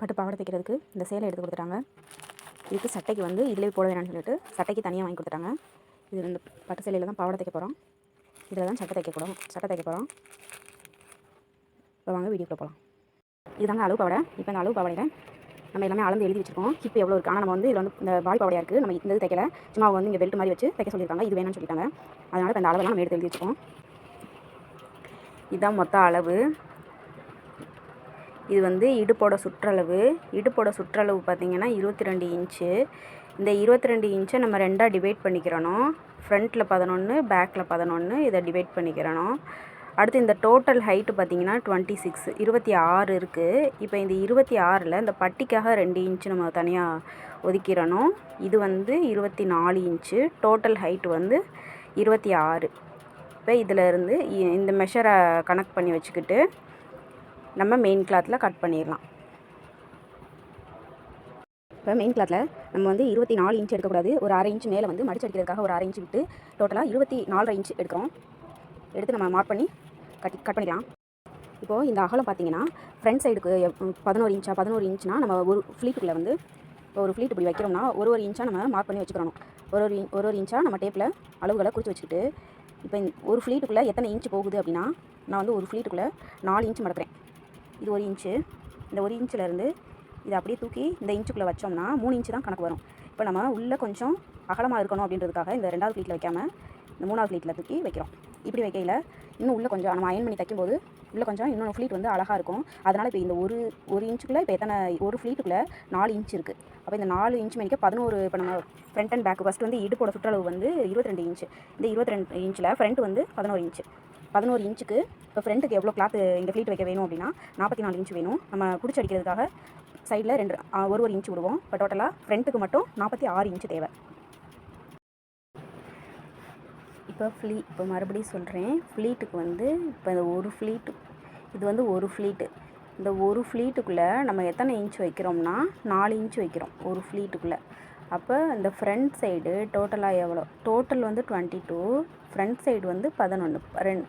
பட்டு பாவாடை தைக்கிறதுக்கு இந்த சேலை எடுத்து கொடுத்துட்டாங்க. இதுக்கு சட்டைக்கு வந்து இதிலே போட வேணாம்னு சொல்லிட்டு சட்டைக்கு தனியாக வாங்கி கொடுத்துட்டாங்க. இது இந்த பட்டு சேலையில் தான் பாவாடை தைக்க போகிறோம் இதில் தான் சட்டை தைக்க போகிறோம் சட்டை தைக்க போகிறோம் இப்போ வாங்க வீடியோக்குள்ளே போகலாம் இதுதாங்க அளவு பாவாடை. இப்போ இந்த அளவு பாவாடையில் நம்ம எல்லாமே அளந்து எழுதி வச்சிருக்கோம். ஹிப் எவ்வளோ இருக்குது ஆனால் நம்ம வந்து இதில் வந்து இந்த வாய் பாவடையாக இருக்குது நம்ம இந்த இது தைக்கல. சும்மா அவங்க வந்து இங்கே பெல்ட் மாதிரி வச்சு தைக்க சொல்லியிருக்காங்க. இது வேணும்னு சொல்லிட்டாங்க. அதனால் இப்போ இந்த அளவெல்லாம் நம்ம எடுத்து எழுதி வச்சுக்கோம் இதுதான் மொத்த அளவு. இது வந்து இடுப்போட சுற்றளவு. இடுப்போட சுற்றளவு பார்த்திங்கன்னா இருபத்தி ரெண்டு இன்ச்சு. இந்த இருபத்தி ரெண்டு இன்ச்சை நம்ம ரெண்டாக டிவைட் பண்ணிக்கிறணும். ஃப்ரண்ட்டில் பதினொன்று பேக்கில் பதினொன்று இதை டிவைட் பண்ணிக்கிறணும். அடுத்து இந்த டோட்டல் ஹைட்டு பார்த்திங்கன்னா டுவெண்ட்டி சிக்ஸ் இருபத்தி ஆறு இருக்குது இப்போ இந்த இருபத்தி ஆறில் இந்த பட்டிக்காக ரெண்டு இன்ச்சு நம்ம தனியாக ஒதுக்கிறணும் இது வந்து இருபத்தி நாலு இன்ச்சு. டோட்டல் ஹைட்டு வந்து இருபத்தி ஆறு. இப்போ இதில் இருந்து இ- இந்த மெஷரை கனெக்ட் பண்ணி வச்சுக்கிட்டு நம்ம மெயின் கிளாத்தில் கட் பண்ணிடலாம். இப்போ மெயின் கிளாத்தில் நம்ம வந்து இருபத்தி நாலு இன்ச் எடுக்கக்கூடாது. ஒரு அரை இன்ச் மேலே வந்து மடிச்சு அடிக்கிறதுக்காக ஒரு அரை இன்ச் விட்டு டோட்டலாக இருபத்தி நாலரை இன்ச் எடுக்கிறோம். எடுத்து நம்ம மார்க் பண்ணி கட் கட் பண்ணிக்கலாம் இப்போது இந்த அகலம் பார்த்தீங்கன்னா ஃப்ரண்ட் சைடுக்கு பதினோரு இன்ச்சா பதினோரு இன்ச்னா நம்ம ஒரு ஃப்ளீட்டுக்குள்ளே வந்து இப்போ ஒரு ஃப்ளீட் இப்படி வைக்கிறோம்னா ஒரு ஒரு இன்ச்சாக நம்ம மார்க் பண்ணி வச்சுக்கிறணும் ஒரு ஒரு இன்- ஒரு ஒரு இன்ச்சாக நம்ம டேப்பில் அளவுகளை குறித்து வச்சுக்கிட்டு இப்போ இந்த ஒரு ஃப்ளீட்டுக்குள்ளே எத்தனை இன்ச் போகுது அப்படின்னா நான் வந்து ஒரு ஃப்ளீட்டுக்குள்ளே நாலு இன்ச் மடக்கிறேன். இது ஒரு இன்ச்சு. இந்த ஒரு இன்ச்சில் இருந்து இதை அப்படியே தூக்கி இந்த இன்ச்சுக்குள்ளே வச்சோம்னா மூணு இன்ச்சு தான் கணக்கு வரும். இப்போ நம்ம உள்ளே கொஞ்சம் அகலமாக இருக்கணும் அப்படின்றதுக்காக இந்த ரெண்டாவது ஃப்ளீட்டில் வைக்காமல் இந்த மூணாவது ஃப்ளீட்டில் தூக்கி வைக்கிறோம். இப்படி வைக்கையில் இன்னும் உள்ளே கொஞ்சம் நம்ம அயன் பண்ணி தைக்கும்போது உள்ளே கொஞ்சம் இன்னொன்று ஃப்ளீட் வந்து அழகாக இருக்கும். அதனால் இப்போ இந்த ஒரு ஒரு இன்ச்சுக்குள்ளே இப்போ எத்தனை ஒரு ஃப்ளீட்டுக்குள்ளே நாலு இன்ச் இருக்குது அப்போ இந்த நாலு இன்ச் மணிக்க பதினோரு இப்போ நம்ம ஃப்ரண்ட் அண்ட் பேக் ஃபஸ்ட் வந்து இடுப்போட சுற்றளவு வந்து இருபத்தி ரெண்டு இன்ச்சு இந்த இருபத்தி ரெண்டு இன்ச்சில் ஃப்ரண்ட் வந்து பதினோரு இன்ச்சு பதினோரு இன்ச்சுக்கு இப்போ ஃப்ரண்ட்டுக்கு எவ்வளோ கிளாத் இந்த ஃப்ளீட் வைக்க வேணும் அப்படின்னா நாற்பத்தி நாலு இன்ச்சு வேணும். நம்ம குடிச்சு அடிக்கிறதுக்காக சைடில் ரெண்டு ஒரு ஒரு இன்ச்சு விடுவோம். இப்போ டோட்டலாக ஃப்ரண்ட்டுக்கு மட்டும் நாற்பத்தி ஆறு இன்ச்சு தேவை. இப்போ ஃப்ளீ இப்போ மறுபடியும் சொல்கிறேன் ஃப்ளீட்டுக்கு வந்து இப்போ இந்த ஒரு ஃப்ளீட்டு இது வந்து ஒரு ஃப்ளீட்டு இந்த ஒரு ஃப்ளீட்டுக்குள்ளே நம்ம எத்தனை இன்ச் வைக்கிறோம்னா நாலு இன்ச் வைக்கிறோம். ஒரு ஃப்ளீட்டுக்குள்ளே அப்போ இந்த ஃப்ரண்ட் சைடு டோட்டலாக எவ்வளோ? டோட்டல் வந்து டுவெண்ட்டி டூ ஃப்ரண்ட் சைடு வந்து பதினொன்று ரெண்டு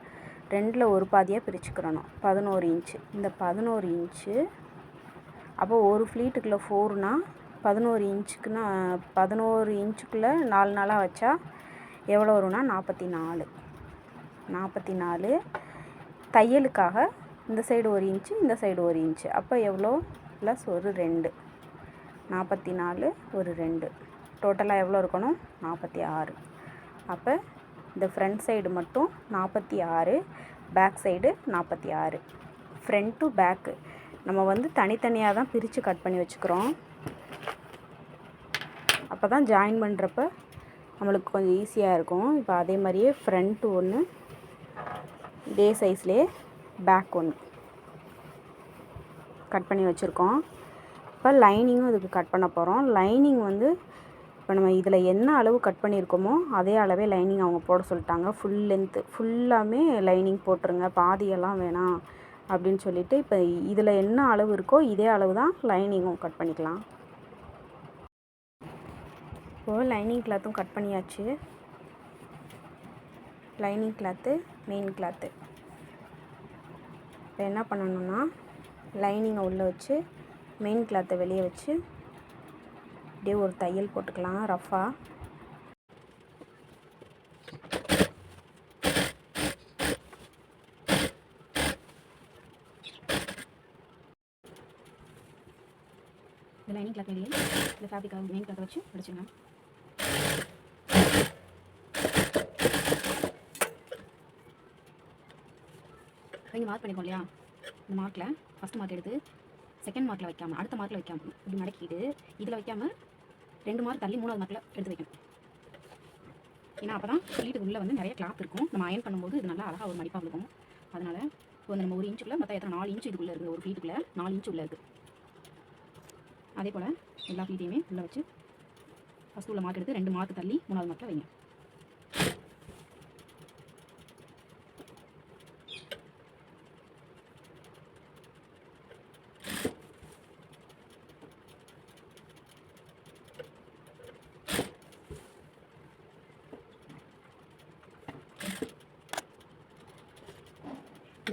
ரெண்டில் ஒரு பாதியாக பிரிச்சுக்கிறணும். பதினோரு இன்ச்சு இந்த பதினோரு இன்ச்சு அப்போ ஒரு ஃப்ளீட்டுக்குள்ளே ஃபோர்னா பதினோரு இன்ச்சுக்குன்னா பதினோரு இன்ச்சுக்குள்ளே நாலு நாளாக வச்சா எவ்வளோ வரும்னா நாற்பத்தி நாலு. நாற்பத்தி நாலு தையலுக்காக இந்த சைடு ஒரு இன்ச்சு இந்த சைடு ஒரு இன்ச்சு அப்போ எவ்வளோ? ப்ளஸ் ஒரு ரெண்டு. நாற்பத்தி நாலு ஒரு ரெண்டு. டோட்டலாக எவ்வளோ இருக்கணும்? நாற்பத்தி ஆறு. அப்போ இந்த ஃப்ரண்ட் சைடு மட்டும் நாற்பத்தி ஆறு பேக் சைடு நாற்பத்தி ஆறு. ஃப்ரண்ட் டு பேக்கு நம்ம வந்து தனித்தனியாக தான் பிரித்து கட் பண்ணி வச்சுக்கிறோம். அப்போ தான் ஜாயின் பண்ணுறப்ப நம்மளுக்கு கொஞ்சம் ஈஸியாக இருக்கும். இப்போ அதே மாதிரியே ஃப்ரண்ட் ஒன்று இதே சைஸ்லேயே பேக் ஒன்று கட் பண்ணி வச்சுருக்கோம். இப்போ லைனிங்கும் இதுக்கு கட் பண்ண போகிறோம் லைனிங் வந்து இப்போ நம்ம இதில் என்ன அளவு கட் பண்ணியிருக்கோமோ அதே அளவே லைனிங் அவங்க போட சொல்லிட்டாங்க. ஃபுல் லென்த்து ஃபுல்லாமே லைனிங் போட்டுருங்க. பாதியெல்லாம் வேணாம் அப்படின்னு சொல்லிட்டு இப்போ இதில் என்ன அளவு இருக்கோ இதே அளவு தான் லைனிங்கும் கட் பண்ணிக்கலாம். இப்போது லைனிங் கிளாத்தும் கட் பண்ணியாச்சு. Lining cloth main cloth. இப்போ என்ன பண்ணணும்னா லைனிங்கை உள்ளே வச்சு மெயின் கிளாத்தை வெளியே வச்சு அப்படியே ஒரு தையல் போட்டுக்கலாம் ரஃபாக இந்த லைனிங் கிளாத் வெளியே இந்த ஃபேப்ரிக்காக மெயின் கிளாத்தை வச்சு அடிச்சுங்க இங்கே மார்க் பண்ணிக்கோ இல்லையா? இந்த மார்க்கில் ஃபஸ்ட் மார்க் எடுத்து செகண்ட் மார்க்கில் வைக்காம அடுத்த மார்க்கில் வைக்காம இப்படி மடக்கிட்டு இதில் வைக்காம ரெண்டு மார்க் தள்ளி மூணாவது மார்க்கில் எடுத்து வைக்கணும். ஏன்னா அப்போ தான் வீட்டுக்கு உள்ளே வந்து நிறைய கிளாத் இருக்கும். நம்ம அயன் பண்ணும்போது இது நல்லா அழகாக ஒரு மடிப்பாக இருக்கும் அதனால் இப்போ வந்து நம்ம ஒரு இன்ச்சுக்குள்ளே மொத்தம் எத்தனை நாலு இன்ச்சு இதுக்குள்ளே இருக்குது ஒரு ஃபீட்டுக்குள்ளே நாலு இன்ச்சு உள்ளே இருக்குது அதே போல் எல்லா ஃபீட்டையுமே உள்ளே வச்சு ஃபஸ்ட்டு உள்ள மார்க் எடுத்து ரெண்டு மார்க் தள்ளி மூணாவது மார்க்கில் வைங்க.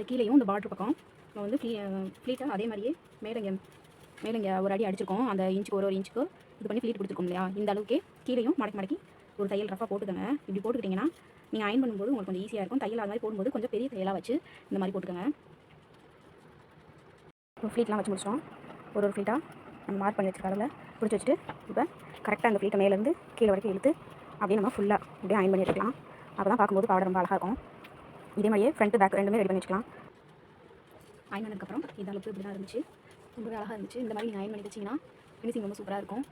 அது கீழேயும் இந்த பார்டர் பக்கம் நம்ம வந்து ஃப்ளீ ஃப்ளீட்டாக அதே மாதிரியே மேலங்க மேலங்க ஒரு அடி அடிச்சிருக்கோம். அந்த இன்ச்சுக்கு ஒரு ஒரு இன்ச்சுக்கு இது பண்ணி ஃப்ளீட் கொடுத்துருக்கோம் இல்லையா? இந்த அளவுக்கு கீழேயும் மடக்கி மடக்கி ஒரு தையல் ரஃபாக போட்டுக்கோங்க. இப்படி போட்டுக்கிட்டிங்கன்னா நீங்கள் அயன் பண்ணும்போது உங்களுக்கு கொஞ்சம் ஈஸியாக இருக்கும். தையல் அது மாதிரி போடும்போது கொஞ்சம் பெரிய தையலாக வச்சு இந்த மாதிரி போட்டுக்கோங்க. இப்போ ஃப்ளீட்லாம் வச்சு முடிச்சிட்டோம். ஒரு ஒரு ஃப்ளீட்டாக நம்ம மார்க் பண்ணி வச்சுருக்காரில் பிடிச்சி வச்சுட்டு இப்போ கரெக்டாக அந்த ஃப்ளீட்டை மேலேருந்து கீழே வரைக்கும் இழுத்து அப்படியே நம்ம ஃபுல்லாக அப்படியே அயன் பண்ணி எடுக்கலாம் அப்போ தான் பார்க்கும்போது பாவாடை ரொம்ப அழகாக இருக்கும். இதே மாதிரியே ஃப்ரண்ட் பேக் ரெண்டுமே ரெடி பண்ணி வச்சுக்கலாம். அயன் பண்ணதுக்கப்புறம் இந்த அளவுக்கு இப்படி தான் இருந்துச்சு. ரொம்பவே அழகாக இருந்துச்சு. இந்த மாதிரி நீங்கள் அயன் பண்ணி வச்சிங்கன்னா ஃபினிஷிங் ரொம்ப சூப்பராக இருக்கும்.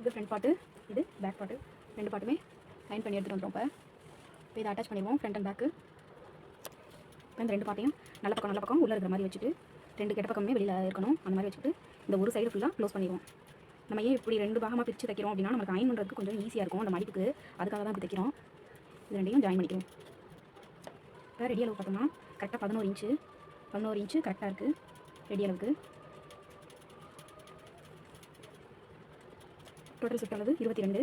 இது ஃப்ரண்ட் பாட்டு இது பேக் பாட்டு ரெண்டு பாட்டுமே அயன் பண்ணி எடுத்துகிட்டு வந்துடும் இப்போ. இப்போ இதை அட்டாச் பண்ணிடுவோம் ஃப்ரண்ட் அண்ட் பேக்கு இப்போ இந்த ரெண்டு பார்ட்டையும் நல்ல பக்கம் நல்ல பக்கம் உள்ளே இருக்கிற மாதிரி வச்சுட்டு ரெண்டு கெட்ட பக்கமே வெளியில் இருக்கணும். அந்த மாதிரி வச்சுட்டு இந்த ஒரு சைடு ஃபுல்லாக க்ளோஸ் பண்ணிடுவோம். நம்ம ஏன் இப்படி ரெண்டு பாகமாக பிரித்து தைக்கிறோம் அப்படின்னா நமக்கு அயன் பண்ணுறதுக்கு கொஞ்சம் ஈஸியாக இருக்கும். அந்த மடிப்புக்கு. அதுக்காக தான் இப்படி தைக்கிறோம். இது ரெண்டையும் ஜாயின் பண்ணிக்கிறோம் இப்போ ரெடி அளவு பார்த்தோம்னா கரெக்டாக பதினோரு இன்ச்சு பதினோரு இன்ச்சு கரெக்டாக இருக்குது ரெடி அளவுக்கு. டோட்டல் சுற்றளவு இருபத்தி ரெண்டு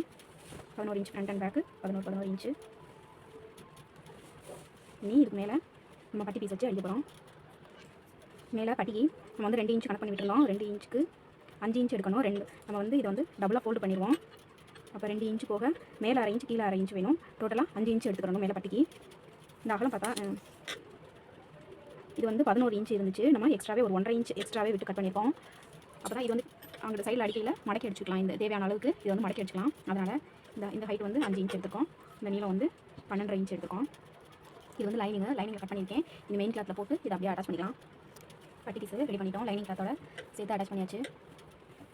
பதினோரு இன்ச் ஃப்ரண்ட் அண்ட் பேக்கு பதினோரு பதினோரு இன்ச்சு இனி இதுக்கு மேலே நம்ம பட்டி பீஸ் வச்சு அடிக்க போகிறோம் மேலே பட்டிக்கு நம்ம வந்து ரெண்டு இன்ச்சு கணக்கு பண்ணி விட்டுருந்தோம் ரெண்டு இன்ச்சுக்கு அஞ்சு இன்ச் எடுக்கணும். ரெண்டு நம்ம வந்து இதை வந்து டபுளாக ஃபோல்டு பண்ணிடுவோம். அப்போ ரெண்டு இன்ச்சு போக மேலே அரை இன்ச்சு கீழே அரை இன்ச்சு வேணும். டோட்டலாக அஞ்சு இன்ச் எடுத்துக்கிறோம் மேலே பட்டிக்கு. இந்த அகலம் பார்த்தா இது வந்து பதினோரு இன்ச் இருந்துச்சு. நம்ம எக்ஸ்ட்ராவே ஒரு ஒன்றரை இன்ச் எக்ஸ்ட்ராவே விட்டு கட் பண்ணியிருக்கோம் அப்போ தான் இது வந்து அங்கே சைடில் அடிக்கையில் மடக்கி அடிச்சுக்கலாம். இந்த தேவையான அளவுக்கு இது வந்து மடக்கி அடிச்சுக்கலாம். அதனால் இந்த இந்த ஹைட் வந்து அஞ்சு இன்ச் எடுத்துக்கோம். இந்த நீளம் வந்து பன்னெண்டரை இன்ச் எடுத்துக்கோம். இது வந்து லைனிங் லைனிங் கட் பண்ணியிருக்கேன். இது மெயின் கிளாத்தில் போட்டு இதை அப்படியே அட்டாச் பண்ணிக்கலாம். பட்டி பீஸ் ரெடி பண்ணிட்டோம். லைனிங் கிளாத்தோட சேர்த்து அட்டாச் பண்ணியாச்சு.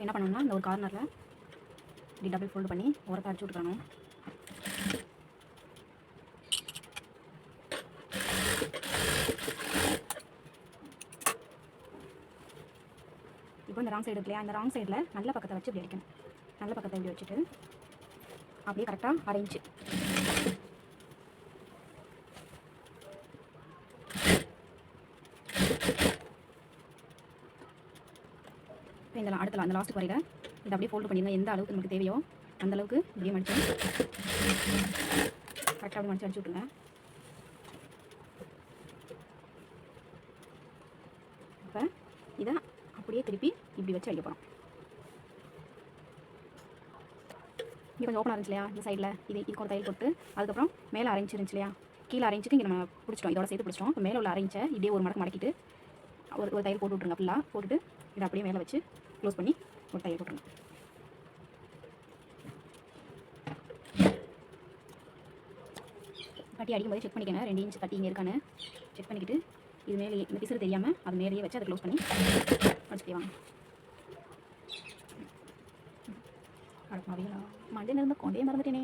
என்ன பண்ணணும்னா இந்த ஒரு கார்னரில் இப்படி டபுள் ஃபோல்டு பண்ணி உரத்தை அடிச்சு விட்டுக்கணும். இப்போ இந்த ராங் சைடு இருக்கு இல்லையா ராங் சைடில் நல்ல பக்கத்தை வச்சு இப்படி அடிக்கணும். நல்ல பக்கத்தை இப்படி வச்சுட்டு அப்படியே கரெக்டாக அரைஞ்சு. இப்போ இந்த அடுத்த அந்த லாஸ்ட் வரையில இதை அப்படியே ஃபோல்டு பண்ணிடுங்க எந்த அளவுக்கு நமக்கு தேவையோ அந்த அளவுக்கு இப்படியே மடிச்சு கரெக்டாக அப்படி மடிச்சு அடிச்சு விட்ருங்க இப்போ இதை அப்படியே திருப்பி இப்படி வச்சு அடிக்க போகிறோம் இங்கே கொஞ்சம் ஓப்பனாக இருந்துச்சு இல்லையா? இந்த சைடில் இது இதுக்கு ஒரு தையல் போட்டு அதுக்கப்புறம் மேலே அரைஞ்சு இருந்துச்சு இல்லையா? கீழே அரைஞ்சிட்டு இங்கே நம்ம பிடிச்சிட்டோம். இதோட சேர்த்து பிடிச்சிட்டோம். இப்போ மேலே உள்ள அரைஞ்சை இப்படியே ஒரு மடக்கு மடக்கிட்டு ஒரு ஒரு தையல் போட்டு விட்ருங்க ஃபுல்லாக போட்டுட்டு இதை அப்படியே மேலே வச்சு க்ளோஸ் பண்ணி ஒரு தையல் போட்டுருங்க. பட்டி அடிக்கும்போது செக் பண்ணிக்கணும் ரெண்டு இன்ச் பட்டி இங்கே இருக்கானு செக் பண்ணிக்கிட்டு இது மேலே இந்த பிசுறு தெரியாமல் அது மேலேயே வச்சு அதை க்ளோஸ் பண்ணி வச்சுக்கே வாங்க. மண்டே நடந்த கொண்டே மறந்துட்டேனே.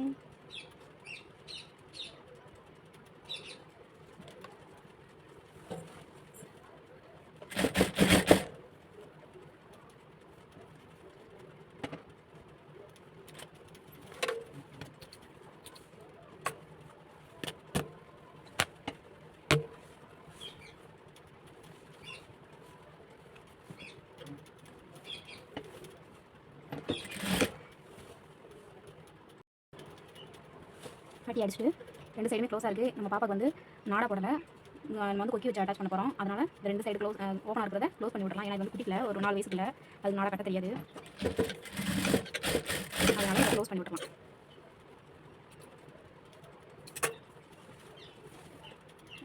கட்டி அடிச்சுட்டு ரெண்டு சைடுமே க்ளோஸாக இருக்குது நம்ம பாப்பாக்கு வந்து நாடா போடலை. நம்ம வந்து கொக்கி வச்சு அட்டாச் பண்ண போகிறோம் அதனால் இந்த ரெண்டு சைடு க்ளோஸ் ஓப்பனாக இருக்கிறத க்ளோஸ் பண்ணி விடலாம் ஏன்னா இது வந்து குட்டிக்கல ஒரு நாலு வயசுக்குள்ள அது நாடா கட்ட தெரியாது. அதனால் க்ளோஸ் பண்ணி விட்டுலாம்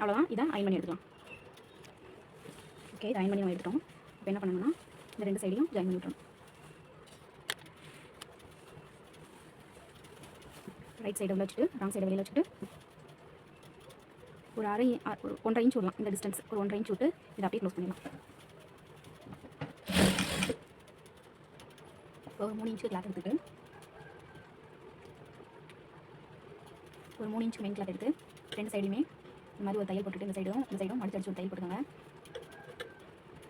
அவ்வளோதான் இதை அயன் பண்ணி எடுத்துக்கலாம். ஓகே இதை அயன் பண்ணி நம்ம எடுத்துட்டோம். இப்போ என்ன பண்ணணும்னா இந்த ரெண்டு சைடையும் ஜாயின் பண்ணி விட்டுறோம் ரைட் சைடு உள்ள வச்சுட்டு ராங் சைடு வெளியில் வச்சுட்டு ஒரு அரை ஒரு ஒன்றரை இன்ச் விடலாம். இந்த டிஸ்டன்ஸ் ஒரு ஒன்றரை இன்ச் விட்டு இதை அப்படியே க்ளோஸ் பண்ணிடலாம். இப்போ ஒரு மூணு இன்ச்சு கிளாத் எடுத்துட்டு ஒரு மூணு இன்ச் மெயின் கிளாத் எடுத்து ரெண்டு சைடுமே இந்த மாதிரி ஒரு தையல் போட்டுட்டு இந்த சைடும் இந்த சைடும் மடிச்சு அடிச்சு ஒரு தையல் போட்டுக்கோங்க.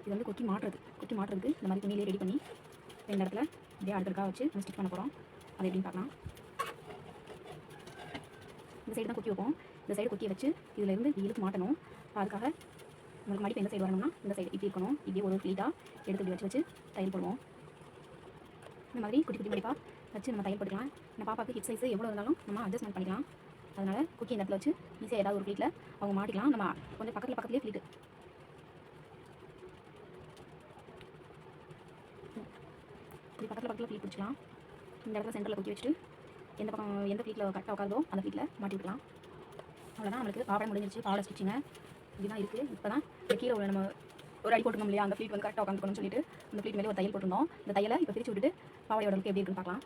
இது வந்து கொக்கி மாட்டுறது. கொக்கி மாட்டுறதுக்கு இந்த மாதிரி துணியிலே ரெடி பண்ணி ரெண்டு இடத்துல அப்படியே அடுத்தடுக்காக வச்சு நம்ம ஸ்டிச் பண்ண போகிறோம் அது எப்படின்னு பார்க்கலாம். இந்த சைடு தான் கொக்கி வைப்போம். இந்த சைடு கொக்கி வச்சு இதில் இருந்து இழுத்து மாட்டணும். அதுக்காக உங்களுக்கு மடிப்பு எந்த சைடு வரணும்னா இந்த சைடு இப்படி இருக்கணும். இப்படியே ஒரு ஃப்ளீட்டாக எடுத்து இப்படி வச்சு வச்சு தையல் போடுவோம். இந்த மாதிரி குட்டி குட்டி மடிப்பாக வச்சு நம்ம தையல் போட்டுக்கலாம். நம்ம பாப்பாவுக்கு ஹிப் சைஸ் எவ்வளோ இருந்தாலும் நம்ம அட்ஜஸ்ட்மெண்ட் பண்ணிக்கலாம். அதனால் குக்கி இந்த இடத்துல வச்சு ஈஸியாக ஏதாவது ஒரு ஃப்ளீட்டில் அவங்க மாட்டிக்கலாம். நம்ம கொஞ்சம் பக்கத்தில் பக்கத்துலேயே ஃப்ளீட்டு இப்படி பக்கத்தில் பக்கத்தில் ஃப்ளீட் பிடிச்சிக்கலாம். இந்த இடத்துல சென்டரில் குத்தி வச்சுட்டு எந்த பக்கம் எந்த ஃப்ளீட்டில் கரெக்டாக உட்காருதோ அந்த ஃப்ளீட்டில் மாட்டி விடலாம் அவ்வளோதான் நம்மளுக்கு பாவாடை முடிஞ்சிருச்சு பாவடை ஸ்டிச்சிங்க இதுதான் இருக்குது இப்போ தான் இந்த கீழே உள்ள நம்ம ஒரு அடி போட்டுருந்தோம் இல்லையா அந்த ஃப்ளீட் வந்து கரெக்டாக உட்காந்துக்கணும்னு சொல்லிட்டு அந்த ஃப்ளீட் மேலே ஒரு தையல் போட்டிருந்தோம். இந்த தையலை இப்போ பிரித்து விட்டுட்டு பாவாடையோட எப்படி இருக்குன்னு பார்க்கலாம்.